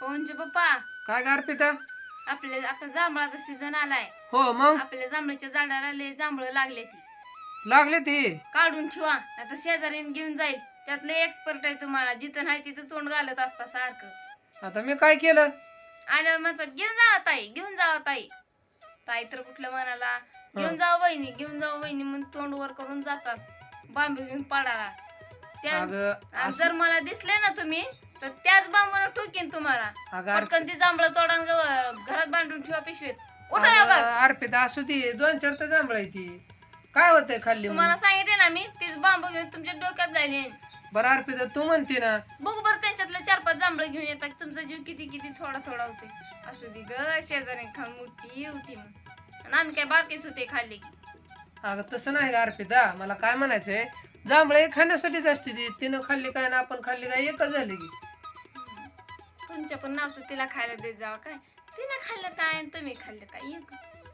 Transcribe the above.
पवनचे पप्पा काय ग अर्पिता? आपल्या आता जांभळाचा सीझन आलाय. हो मग? आपल्या जांभळाच्या झाडाला लय जांभळं लागले ती. लागले ती? काढून ठेवा आता शेजारीने घेऊन जाईल. त्यातले एक्सपर्ट आहे तुम्हाला जिथं नाही तिथं तोंड घालत असता सारखं. आता मी काय केलं? आल्यावर म्हणतात घेऊन जावा ताई घेऊन जावा ताई. ताई तर कुठलं म्हणाला घेऊन जावा वहिनी घेऊन जावा वहिनी म्हणून तोंड वर करून जातात बांबू घेऊन पाडाला त्या अगं आणि जर मला दिसले ना तुम्ही तर त्याच बांबून ठोकीन तुम्हाला. अगं अर्प- पटकन ती जांभळं तोडा घरात बांधून ठेवा पिशवीत. उठा अगं, लवकर. अर्पिता असू ती दोन चार तर जांभळा ती. काय होतंय खाल्ली तुम्हाला? सांगितले ना मी तीच बांबू घेऊन तुमच्या डोक्यात जाईल बरं अर्पिता तू म्हणते ना. बघू बरं त्यांच्यातले चार पाच जांभळं घेऊन येतात. तुमचा जीव किती किती थोडा थोडा होते असू दे ग शेजारी खाऊन मोठी होती मग. आणि आम्ही काय बारकेच होते खाल्ले. की अगं तसं नाही का अर्पिता मला काय म्हणायचंय जांभळे खाण्यासाठीच असते ती. तिनं खाल्ली काय ना आपण खाल्ली काय एकच झाली की. तुमच्या पण नावचं तिला खायला देत जावं काय? तिनं खाल्लं काय आणि तुम्ही खाल्लं काय? एकच.